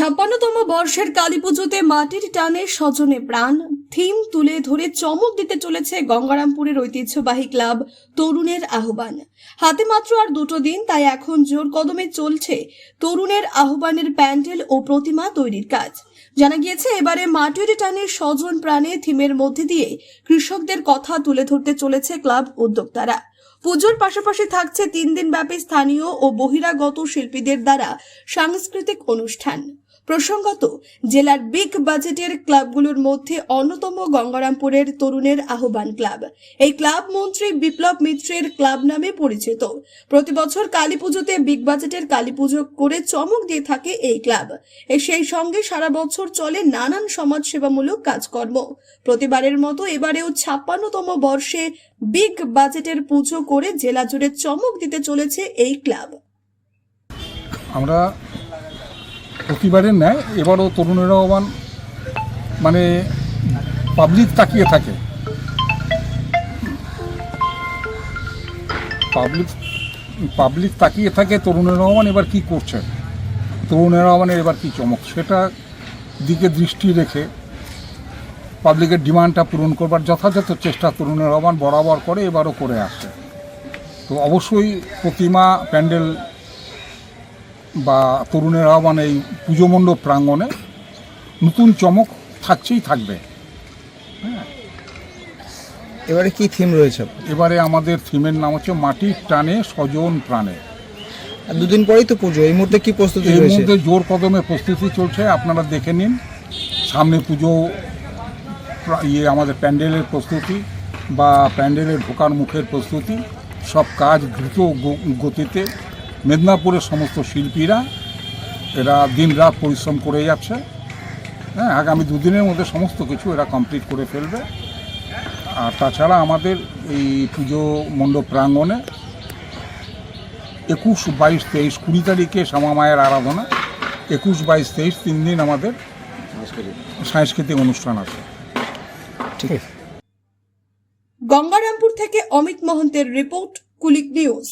ছাপ্পান্নতম বর্ষের কালী পুজোতে মাটির টানে স্বজনে প্রাণ। থিম তুলে ধরে চমক দিতে চলেছে গঙ্গারামপুরের ঐতিহ্যবাহী ক্লাব তরুণের আহ্বান। হাতে মাত্র আর দুটো দিন, তাই এখন জোর কদমে চলছে তরুণের আহ্বানের প্যান্ডেল ও প্রতিমা তৈরির কাজ। জানা গিয়েছে, এবারে মাটির টানে স্বজন প্রাণে থিমের মধ্যে দিয়ে কৃষকদের কথা তুলে ধরতে চলেছে ক্লাব উদ্যোক্তারা। পুজোর পাশাপাশি থাকছে তিন দিন ব্যাপী স্থানীয় ও বহিরাগত শিল্পীদের দ্বারা সাংস্কৃতিক অনুষ্ঠান। প্রসঙ্গত, জেলার বিগ বাজেটের ক্লাবগুলোর মধ্যে অন্যতম গঙ্গারামপুরের তরুণের আহ্বান ক্লাব। এই ক্লাব মন্ত্রী বিপ্লব মিত্রের ক্লাব নামে পরিচিত। প্রতি বছর কালী পুজোতে বিগ বাজেটের কালী পুজো করে চমক দিয়ে থাকে এই ক্লাব। সেই সঙ্গে সারা বছর চলে নানান সমাজসেবামূলক কাজকর্ম। প্রতিবারের মতো এবারেও ছাপ্পান্নতম বর্ষে বিগ বাজেটের পুজো করে জেলা জুড়ে চমক দিতে চলেছে এই ক্লাব। আমরা প্রতিবারের ন্যায় এবারও তরুণের আহ্বান মানে পাবলিক তাকিয়ে থাকে। পাবলিক পাবলিক তাকিয়ে থাকে তরুণের আহ্বান এবার কি করছে? তরুণের আহ্বানের এবার কি চমক? সেটা দিকে দৃষ্টি রেখে পাবলিকের ডিমান্ডটা পূরণ করবার যথাযথ চেষ্টা তরুণের আহ্বান বরাবর করে এবারও করে আসছে। তো অবশ্যই প্রতিমা প্যান্ডেল বা তরুণের আহ্বান এই পুজো মণ্ডপ প্রাঙ্গণে নতুন চমক থাকছেই থাকবে। এবারে কি থিম রয়েছে? এবারে আমাদের থিমের নাম হচ্ছে মাটির টানে স্বজন প্রাণে। দুদিন পরেই তো পুজো এই মুহূর্তে কি প্রস্তুতি রয়েছে? মধ্যে জোর কদমে প্রস্তুতি চলছে আপনারা দেখে নিন। সামনে পুজো ইয়ে আমাদের প্যান্ডেলের প্রস্তুতি বা প্যান্ডেলের ঢোকার মুখের প্রস্তুতি, সব কাজ দ্রুত গতিতে। মেদিনীপুরের সমস্ত শিল্পীরা, এরা দিনরাত পরিশ্রম করে যাচ্ছে। হ্যাঁ আগামী দুদিনের মধ্যে সমস্ত কিছু এরা কমপ্লিট করে ফেলবে। আর তাছাড়া আমাদের এই পুজো মণ্ডপ প্রাঙ্গণে একুশ, বাইশ, তেইশ, কুড়ি তারিখে শ্যামা মায়ের আরাধনা। একুশ, বাইশ, তেইশ, তিন দিন আমাদের সাংস্কৃতিক অনুষ্ঠান আছে। ঠিক। গঙ্গারামপুর থেকে অমিত মহন্তের রিপোর্ট কুলিক নিউজ।